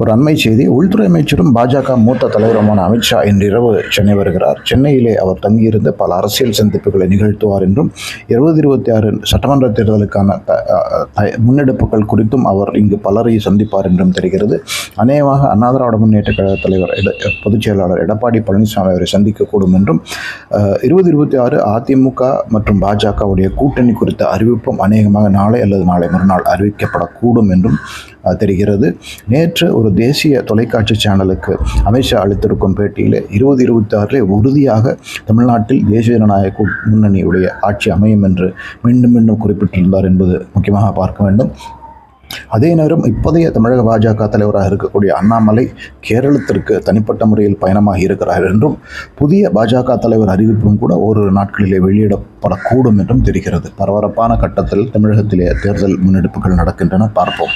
ஒரு அண்மை செய்தி. உள்துறை அமைச்சரும் பாஜக மூத்த தலைவருமான அமித்ஷா இன்றிரவு சென்னை வருகிறார். சென்னையிலே அவர் தங்கியிருந்து பல அரசியல் சந்திப்புகளை நிகழ்த்துவார் என்றும் இருபது இருபத்தி ஆறு சட்டமன்ற தேர்தலுக்கான முன்னெடுப்புகள் குறித்தும் அவர் இங்கு பலரை சந்திப்பார் என்றும் தெரிகிறது. அநேகமாக அண்ணா திராவிட முன்னேற்ற கழக தலைவர் எட பொதுச் செயலாளர் எடப்பாடி பழனிசாமி அவரை சந்திக்கக்கூடும் என்றும் இருபது இருபத்தி ஆறு அதிமுக மற்றும் பாஜகவுடைய கூட்டணி குறித்த அறிவிப்பும் அநேகமாக நாளை அல்லது நாளை மறுநாள் அறிவிக்கப்படக்கூடும் என்றும் தெரிகிறது. நேற்று ஒரு தேசிய தொலைக்காட்சி சேனலுக்கு அமித்ஷா அளித்திருக்கும் பேட்டியில் இருபது இருபத்தி உறுதியாக தமிழ்நாட்டில் தேசிய ஜனநாயக முன்னணியுடைய ஆட்சி அமையும் என்று மீண்டும் மீண்டும் குறிப்பிட்டிருந்தார் என்பது முக்கியமாக பார்க்க வேண்டும். அதே நேரம் இப்போதைய தமிழக பாஜக தலைவராக இருக்கக்கூடிய அண்ணாமலை கேரளத்திற்கு தனிப்பட்ட முறையில் பயணமாக இருக்கிறார் என்றும் புதிய பாஜக தலைவர் அறிவிப்பும் கூட ஒரு நாட்களிலே வெளியிடப்படக்கூடும் என்றும் தெரிகிறது. பரபரப்பான கட்டத்தில் தமிழகத்திலே தேர்தல் முன்னெடுப்புகள் நடக்கின்றன. பார்ப்போம்.